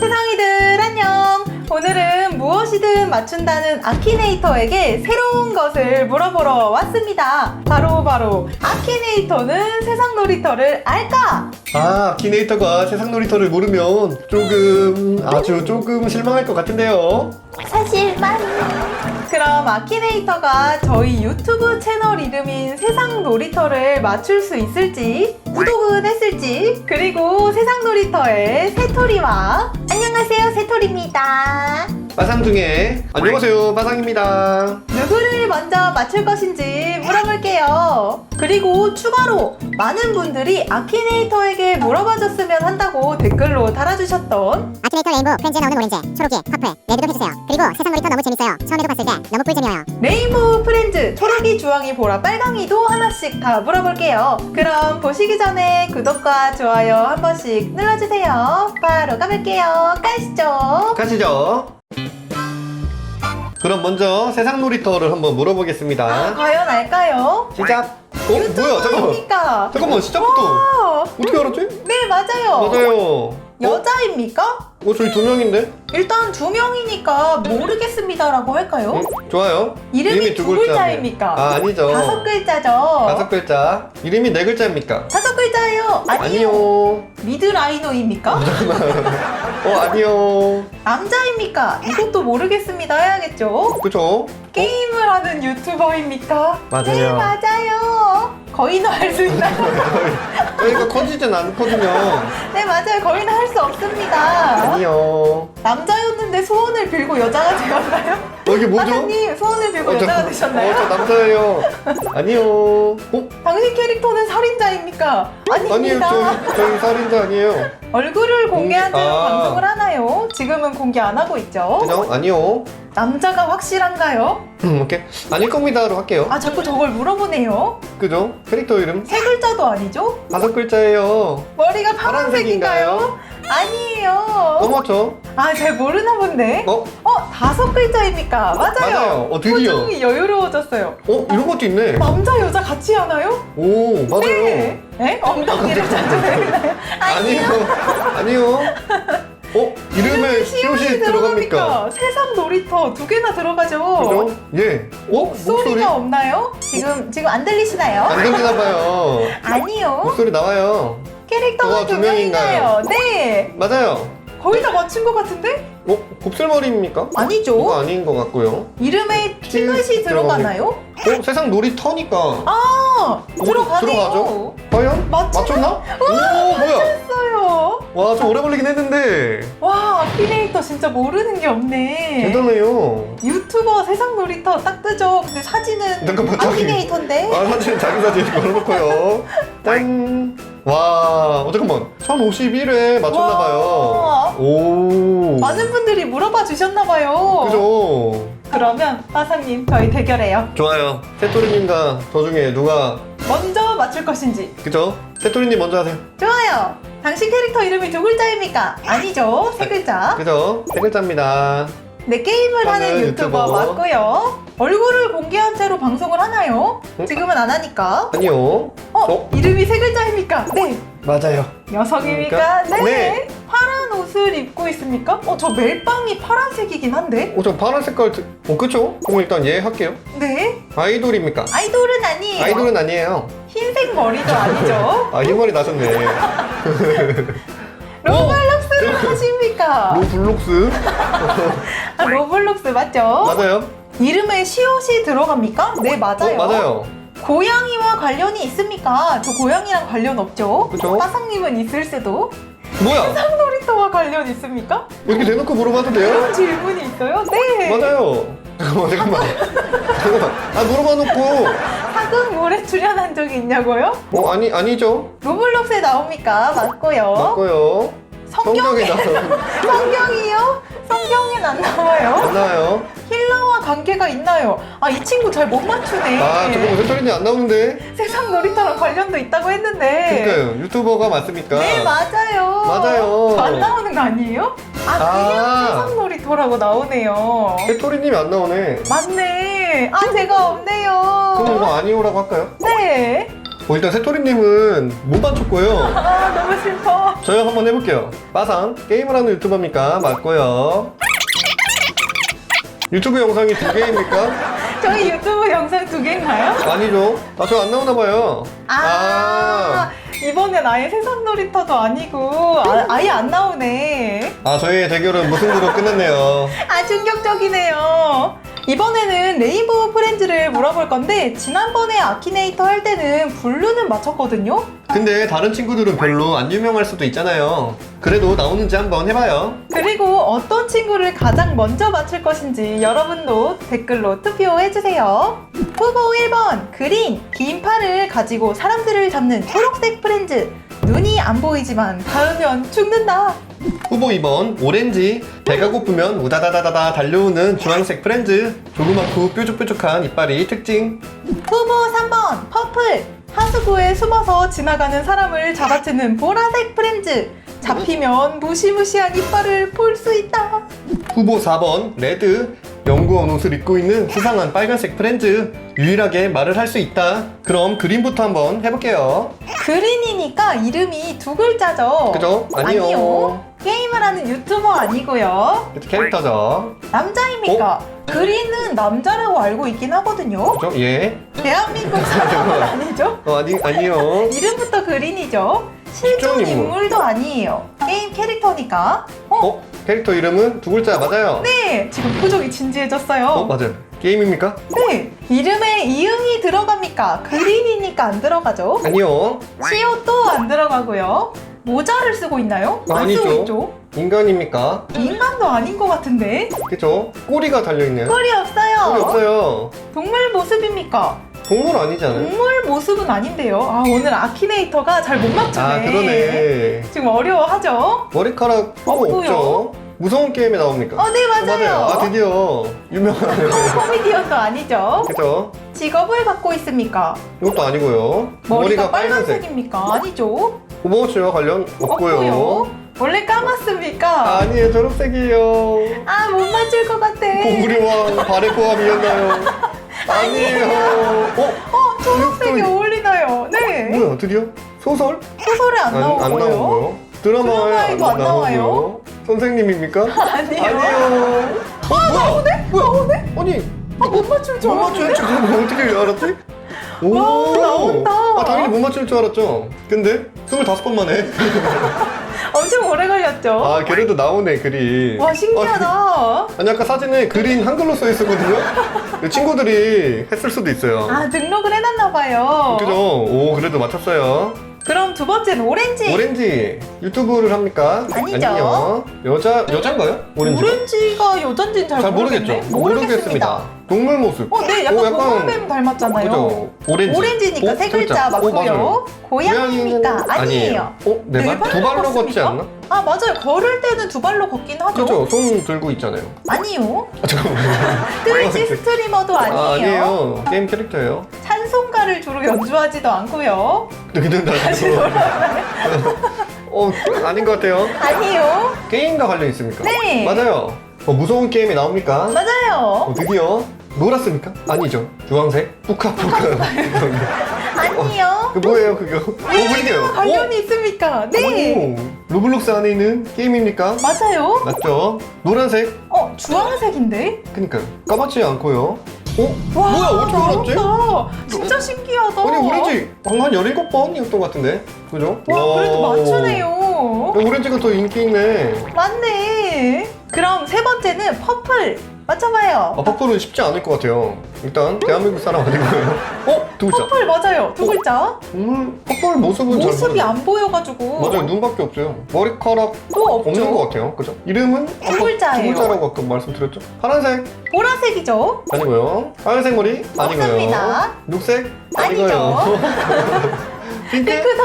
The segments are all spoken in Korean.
세상이들 안녕! 오늘은 무엇이든 맞춘다는 아키네이터에게 새로운 것을 물어보러 왔습니다. 바로 바로 아키네이터는 세상 놀이터를 알까? 아, 아키네이터가 세상 놀이터를 모르면 조금, 아주 조금 실망할 것 같은데요. 사실만. 그럼 아키네이터가 저희 유튜브 채널 이름인 세상 놀이터를 맞출 수 있을지 구독은 했을지 그리고 세상 놀이터의 새토리와 안녕하세요 새토리입니다. 빠상 중에, 안녕하세요, 빠상입니다. 누구를 먼저 맞출 것인지 물어볼게요. 그리고 추가로 많은 분들이 아키네이터에게 물어봐줬으면 한다고 댓글로 달아주셨던 아키네이터 레인보우 프렌즈에 나오는 오렌지, 초록이, 퍼플, 레드도 해주세요. 그리고 세상 놀이터 너무 재밌어요. 처음에도 봤을 때 너무 꿀잼이에요. 레인보우 프렌즈 초록이 주황이 보라 빨강이도 하나씩 다 물어볼게요. 그럼 보시기 전에 구독과 좋아요 한 번씩 눌러주세요. 바로 가볼게요. 가시죠. 가시죠. 그럼 먼저 세상 놀이터를 한번 아, 물어보겠습니다. 과연 알까요? 시작. 어, 뭐야, 잠깐만. 입니까? 잠깐만, 시작부터. 와, 어떻게 알았지? 네 맞아요. 맞아요. 어? 여자입니까? 어, 저희 두 명인데? 일단 두 명이니까 모르겠습니다라고 할까요? 응? 좋아요. 이름이 두. 글자입니까? 아, 아니죠. 다섯 글자죠. 다섯 글자. 이름이 네 글자입니까? 다섯 글자예요. 아니요. 아니요. 미드라이너입니까? 어, 아니요. 남자입니까? 이것도 모르겠습니다 해야겠죠? 그죠? 게임을 하는 유튜버입니까? 맞아요. 네, 맞아요. 거의는 할 수 있나요? 저희가 커지진 않거든요. 네, 맞아요. 거의는 할 수 없습니다. 아니요. 남자였는데 소원을 빌고 여자가 되었나요? 어, 이게 뭐죠? 사장님, 소원을 빌고 저- 여자가 되셨나요? 어, 저 남자예요. 아니요. 어? 당신 캐릭터는 살인자입니까? 아닙니다. 저희, 저희 살인자 아니에요. 얼굴을 공개한 채로 아. 방송을 하나요? 지금은 공개 안 하고 있죠? 그죠? 아니요. 남자가 확실한가요? 음, 오케이. 아닐 겁니다로 할게요. 아 자꾸 저걸 물어보네요. 그죠? 캐릭터 이름 세 글자도 아니죠? 다섯 글자예요. 머리가 파란색인가요? 아니에요. 넘어죠? 아 잘 모르나 본데. 어? 어 다섯 글자입니까? 맞아요. 맞아요. 어, 드디어. 표정이 여유로워졌어요. 어? 이런 것도 있네. 남자 여자 같이 하나요? 오, 맞아요. 네. 네? 엉덩이를 자주 내리나요? 아니요. 아니요. 어? 이름에 시옷이 들어갑니까? 세상 놀이터 두 개나 들어가죠. 그죠? 예. 어? 목소리? 목소리가 없나요? 지금 지금 안 들리시나요? 안 들리나 봐요. 아니요. 목소리 나와요. 캐릭터가 두두 명인가요? 명인가요? 네. 맞아요. 거의 다 맞춘 것 같은데? 어? 곱슬머리입니까? 아니죠. 그거 아닌 것 같고요. 이름에 티- 티글이 들어가나요? 어? 세상 놀이 터니까. 아 들어가네요. 들어가죠? 과연? 맞추나? 맞췄나? 오, 뭐야? 맞았어요. 와, 좀 오래 걸리긴 했는데. 와 아키네이터 진짜 모르는 게 없네. 대단해요. 유튜버 세상 놀이터 딱 뜨죠. 근데 사진은 잠깐만, 저기. 아키네이터인데. 아, 사진, 자기 사진 걸어놓고요. 땡. 와, 어, 잠깐만. 1051회 맞췄나봐요. 와. 오. 많은 분들이 물어봐 주셨나봐요. 그죠? 그러면 빠사님 저희 대결해요. 좋아요. 새토리님과 저 중에 누가, 먼저 맞출 것인지. 그죠? 새토리님 먼저 하세요. 좋아요. 당신 캐릭터 이름이 두 글자입니까? 아니죠. 세 글자. 그죠? 세 글자입니다. 네, 게임을 하는 유튜버 유튜버. 맞고요. 얼굴을 공개한 채로 방송을 하나요? 응? 지금은 안 하니까. 아니요. 어? 어? 이름이 세 글자입니까? 네. 맞아요. 여성입니까? 네. 네. 파란 옷을 입고 있습니까? 어, 저 멜빵이 파란색이긴 한데. 어, 저 파란 색깔, 드- 어, 그쵸? 그럼 일단 얘 할게요. 네. 아이돌입니까? 아이돌은 아니에요. 아이돌은 아니에요. 흰색 머리도 아니죠. 아, 흰머리 나셨네. 로블록스를 하십니까? 로블록스? 아, 로블록스 맞죠? 맞아요? 이름에 시옷이 들어갑니까? 네, 맞아요. 어, 맞아요. 고양이와 관련이 있습니까? 저 고양이랑 관련 없죠? 그죠? 빠상님은 있을 수도. 뭐야? 놀이터와 관련 있습니까? 이렇게 대놓고 물어봐도 돼요? 그런 질문이 있어요? 네. 맞아요. 잠깐만, 잠깐만. 잠깐만. 아, 물어봐 놓고. 사극물에 출연한 적이 있냐고요? 어, 아니, 아니죠. 로블록스에 나옵니까? 맞고요. 맞고요. 성경에 성경에 나와요. 성경이요? 성경엔 안 나와요. 안 나와요. 힐러와 관계가 있나요? 아, 이 친구 잘 못 맞추네. 아, 잠깐만, 새토리님 안 나오는데? 세상 놀이터랑 관련도 있다고 했는데. 그러니까요. 유튜버가 맞습니까? 네, 맞아요. 맞아요. 저안 나오는 거 아니에요? 아, 그냥 아. 세상 놀이터라고 나오네요. 새토리님이 안 나오네. 맞네. 아, 제가 없네요. 그럼 이거 아니오라고 할까요? 네. 어, 일단 새토리님은 못 맞췄고요. 아 너무 슬퍼. 저희 한번 해볼게요. 빠상 게임을 하는 유튜버입니까? 맞고요. 유튜브 영상이 두 개입니까? 저희 유튜브 영상 두 개인가요? 아니죠. 아, 저 안 나오나 봐요. 아, 이번엔 아예 세상 놀이터도 아니고 아, 아예 안 나오네. 아, 저희의 대결은 무승부로 끝났네요. 아 충격적이네요. 이번에는 레인보우 프렌즈를 물어볼 건데 지난번에 아키네이터 할 때는 블루는 맞췄거든요. 근데 다른 친구들은 별로 안 유명할 수도 있잖아요. 그래도 나오는지 한번 해봐요. 그리고 어떤 친구를 가장 먼저 맞출 것인지 여러분도 댓글로 투표해주세요. 후보 1번 그린 긴 팔을 가지고 사람들을 잡는 초록색 프렌즈 눈이 안 보이지만 닿으면 죽는다. 후보 2번 오렌지 배가 고프면 우다다다다다 달려오는 주황색 프렌즈 조그맣고 뾰족뾰족한 이빨이 특징. 후보 3번 퍼플. 하수구에 숨어서 지나가는 사람을 잡아채는 보라색 프렌즈. 잡히면 무시무시한 이빨을 볼 수 있다. 후보 4번 레드. 연구원 옷을 입고 있는 수상한 빨간색 프렌즈. 유일하게 말을 할 수 있다. 그럼 그린부터 한번 해볼게요. 그린이니까 이름이 두 글자죠. 그죠? 아니요. 게임을 하는 유튜버 아니고요 캐릭터죠 남자입니까? 그린은 남자라고 알고 있긴 하거든요 그죠? 예 대한민국 사람은 아니죠? 어, 아니, 아니요 이름부터 그린이죠 실존 실존 인물. 인물도 아니에요 게임 캐릭터니까 어? 어? 캐릭터 이름은 두 글자 맞아요 네, 지금 표정이 진지해졌어요. 어? 맞아요 게임입니까? 네, 이름에 이응이 들어갑니까? 그린이니까 안 들어가죠. 아니요 시옷도 안 들어가고요. 모자를 쓰고 있나요? 안 아니죠. 쓰고 있죠. 인간입니까? 인간도 아닌 것 같은데. 그죠? 꼬리가 달려있네요 뿔이 없어요. 꼬리 없어요 동물 모습입니까? 동물 아니잖아요 동물 모습은 아닌데요. 아, 오늘 아키네이터가 잘 못 맞추네. 아 그러네 지금 어려워하죠? 머리카락 또 없고요. 없죠 무서운 게임에 나옵니까? 어, 네, 맞아요. 아 드디어 유명한 코미디언도 아니죠. 그죠? 직업을 갖고 있습니까? 이것도 아니고요 머리가, 빨간색입니까? 아니죠. 오버워치와 관련 없고요 없고요. 원래 까맣습니까? 아니에요 초록색이에요 아, 못 맞출 것 같아. 봉구리왕 발의 포함이었나요? 아니에요 어? 어, 초록색이 이것도- 어울리나요? 네. 뭐야 드디어? 소설? 소설에 안, 나오고요. 안 나오고요 드라마에 드라마에도 안 나와요. 나오고요 선생님입니까? 아니요. 아니에요 어 뭐야? 뭐야? 아니 아, 못 맞출 줄못 알았는데? 맞출 줄 알았는데 어떻게 알았지? 오, 와, 나온다. 아, 당연히 못 맞출 줄 알았죠. 근데 25번 만에. 엄청 오래 걸렸죠? 아, 걔네도 나오네, 글이. 와, 신기하다. 아, 아니, 아까 사진에 그린 한글로 써 있었거든요? 친구들이 했을 수도 있어요. 아, 등록을 해놨나봐요. 그죠? 오, 그래도 맞췄어요. 그럼 두 번째는 오렌지. 오렌지, 유튜브를 합니까? 아니죠. 여자, 여잔가요? 오렌지. 오렌지가 여잔지는 잘, 잘 모르겠네. 모르겠죠? 모르겠습니다. 동물 모습. 어, 네, 약간 오, 고물뱀 닮았잖아요. 그죠? 오렌지. 오렌지니까 어, 세세 글자. 오, 맞고요. 맞아요. 고양이입니까? 아니에요. 어? 네 발? 네두 발로 발로 걷지? 않나? 아, 맞아요. 걸을 때는 두 발로 걷긴 하죠. 그죠? 손 들고 있잖아요. 아니요. 아, 잠깐만. 트위치 스트리머도 아니에요. 아, 아니에요. 게임 캐릭터예요. 찬송가를 주로 연주하지도 않고요. 근데 나도 어 아닌 것 같아요. 아니요. 게임과 관련 있습니까? 네. 맞아요. 어, 무서운 게임이 나옵니까? 어, 맞아요. 드디어 놀았습니까? 아니죠. 주황색 뿌카뿌카. 아니요. 그 뭐예요 그거? 어 그러게요. 관련이 있습니까? 네. 오, 로블록스 안에 있는 게임입니까? 맞아요. 맞죠? 노란색. 어, 주황색인데? 그니까요. 까맣지 않고요. 어? 와, 뭐야 어떻게 알았지? 잘한다. 진짜 신기하다. 아니 오렌지 한 17번이었던 것 같은데 그죠? 와, 그래도 와. 맞추네요. 오렌지가 더 인기 있네 맞네. 그럼 세 번째는 퍼플. 맞춰봐요. 아, 퍼플은 쉽지 않을 것 같아요. 일단 대한민국 사람 아니고요. 어? 두 글자. 퍼플 맞아요. 두 글자. 음, 퍼플 모습은 잘 모습이 모르겠어요. 안 보여가지고. 맞아요. 눈밖에 없어요. 머리카락 또 없죠. 없는 것 같아요. 그죠? 이름은 아까 글자예요. 두 글자라고 아까 말씀드렸죠? 파란색 보라색이죠. 아니고요. 하얀색 머리 아니고요. 없습니다. 녹색 아니죠. 아니고요. 핑크 핑크도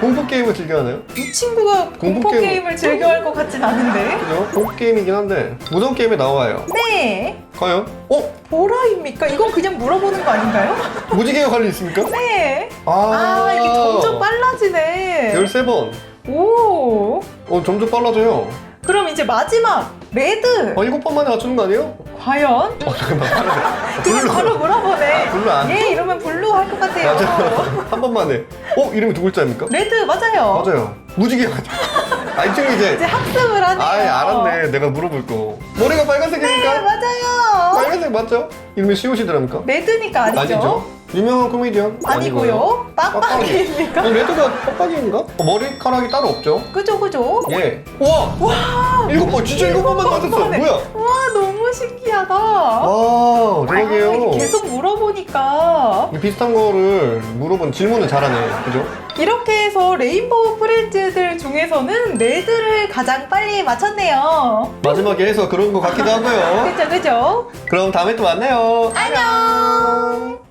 공포 게임을 즐겨 하나요? 이 친구가 공포 공포 게임. 게임을 즐겨 할 것 같진 않은데. 그죠? 공포 게임이긴 한데 무서운 게임에 나와요. 네. 과연? 어? 보라입니까? 이건 그냥 물어보는 거 아닌가요? 무지개가 관련 있습니까? 네. 아, 아, 이게 점점 빨라지네. 13번. 오. 어, 점점 빨라져요. 그럼 이제 마지막 레드. 아, 일곱 번 만에 맞추는 거 아니에요? 과연? 어, 잠깐만. 그냥. 바로 물어보네. 아, 블루 안 예, 이러면 블루 할 것 같아요. 맞아요. 한 번만 해. 어, 이름이 두 글자입니까? 레드 맞아요. 맞아요. 무지개 맞아. 아, 이 친구 이제 이제. 학습을 하네요. 아이, 알았네. 내가 물어볼 거. 머리가 네, 빨간색이니까. 맞아요. 빨간색 맞죠? 이름이 시옷이더랍니까? 레드니까 아니죠? 아니죠. 유명한 코미디언? 아니고요. 빡빡이니까. 아니, 레드가 빡빡이인가? 어, 머리카락이 따로 없죠? 그죠, 그죠? 예. 우와! 와, 일곱 번, 진짜 일곱 번만 맞았어. 뭐야? 와, 너무 신기하다. 와, 아, 대박이에요. 계속 물어보니까 이 비슷한 거를 물어본 질문은 잘하네. 그죠? 이렇게 해서 레인보우 프렌즈들 중에서는 레드를 가장 빨리 맞췄네요. 마지막에 해서 그런 거 같기도 하고요. 그죠, 그죠? 그럼 다음에 또 만나요. 안녕.